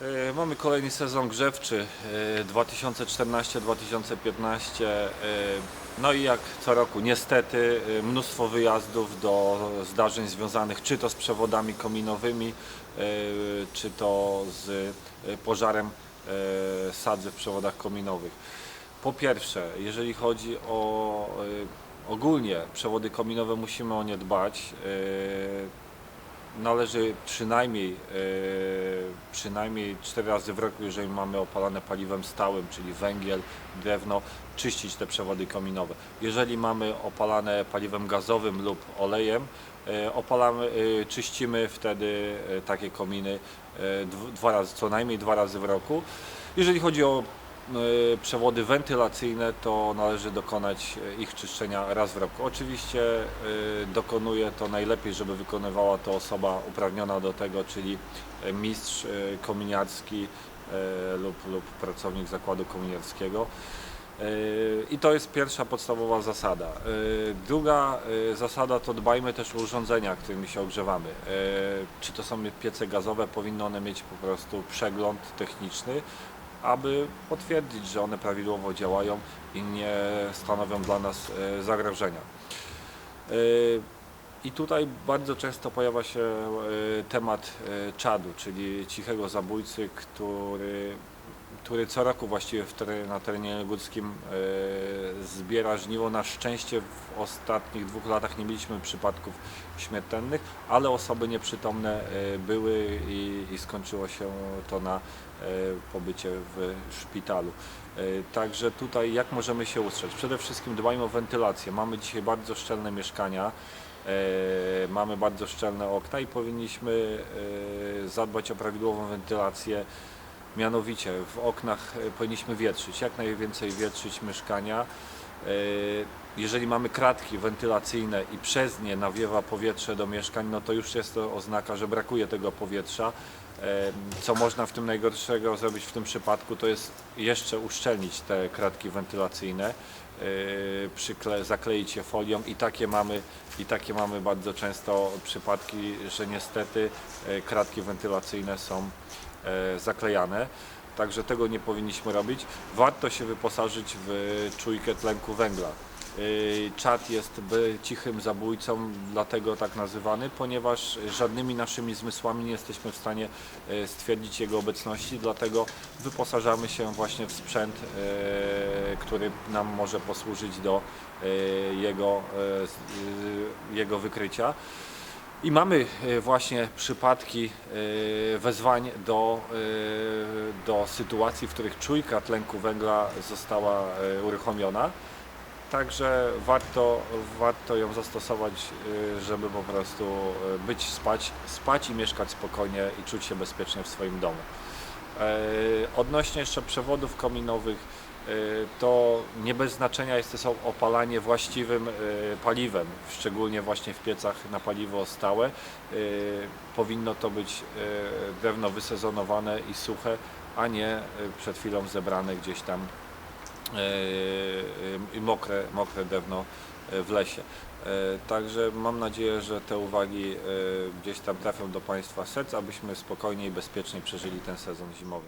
E, Mamy kolejny sezon grzewczy e, 2014-2015. e, No i jak co roku, niestety e, mnóstwo wyjazdów do zdarzeń związanych czy to z przewodami kominowymi, e, czy to z e, pożarem e, sadzy w przewodach kominowych. Po pierwsze, jeżeli chodzi o e, ogólnie przewody kominowe, musimy o nie dbać. Należy przynajmniej, e, przynajmniej 4 razy w roku, jeżeli mamy opalane paliwem stałym, czyli węgiel, drewno, czyścić te przewody kominowe. Jeżeli mamy opalane paliwem gazowym lub olejem, e, opalamy, e, czyścimy wtedy takie kominy dw- dwa razy, co najmniej dwa razy w roku. Jeżeli chodzi o przewody wentylacyjne, to należy dokonać e, ich czyszczenia raz w roku. Oczywiście e, dokonuje to najlepiej, żeby wykonywała to osoba uprawniona do tego, czyli mistrz kominiarski lub, lub pracownik zakładu kominiarskiego. I to jest pierwsza podstawowa zasada. Druga zasada to dbajmy też o urządzenia, którymi się ogrzewamy. Czy to są piece gazowe, powinny one mieć po prostu przegląd techniczny, aby potwierdzić, że one prawidłowo działają i nie stanowią dla nas e, zagrożenia. E, I tutaj bardzo często pojawia się e, temat czadu, czyli cichego zabójcy, który, który co roku właściwie w teren, na terenie górskim e, zbiera żniwo. Na szczęście w ostatnich dwóch latach nie mieliśmy przypadków śmiertelnych, ale osoby nieprzytomne e, były i, i skończyło się to na e, pobycie w szpitalu. Także tutaj jak możemy się ustrzec? Przede wszystkim dbajmy o wentylację. Mamy dzisiaj bardzo szczelne mieszkania, mamy bardzo szczelne okna i powinniśmy zadbać o prawidłową wentylację. Mianowicie w oknach e, powinniśmy wietrzyć, jak najwięcej wietrzyć mieszkania. E, Jeżeli mamy kratki wentylacyjne i przez nie nawiewa powietrze do mieszkań, no to już jest to oznaka, że brakuje tego powietrza. Co można w tym najgorszego zrobić w tym przypadku, to jest jeszcze uszczelnić te kratki wentylacyjne, e, przykle, zakleić je folią i takie mamy, i takie mamy bardzo często przypadki, że niestety e, kratki wentylacyjne są e, zaklejane. Także tego nie powinniśmy robić. Warto się wyposażyć w czujkę tlenku węgla. Yy, Czad jest cichym zabójcą, dlatego tak nazywany, ponieważ żadnymi naszymi zmysłami nie jesteśmy w stanie yy, stwierdzić jego obecności, dlatego wyposażamy się właśnie w sprzęt, yy, który nam może posłużyć do jego, jego wykrycia. I mamy właśnie przypadki wezwań do, do sytuacji, w których czujka tlenku węgla została uruchomiona. Także warto, warto ją zastosować, e, żeby po prostu e, być spać, spać i mieszkać spokojnie i czuć się bezpiecznie w swoim domu. E, Odnośnie jeszcze przewodów kominowych, e, to nie bez znaczenia jest to opalanie właściwym paliwem, szczególnie właśnie w piecach na paliwo stałe. Powinno to być drewno wysezonowane i suche, a nie przed chwilą zebrane gdzieś tam mokre, mokre drewno e, w lesie. Także mam nadzieję, że te uwagi gdzieś tam trafią do Państwa serc, abyśmy spokojnie i bezpiecznie przeżyli ten sezon zimowy.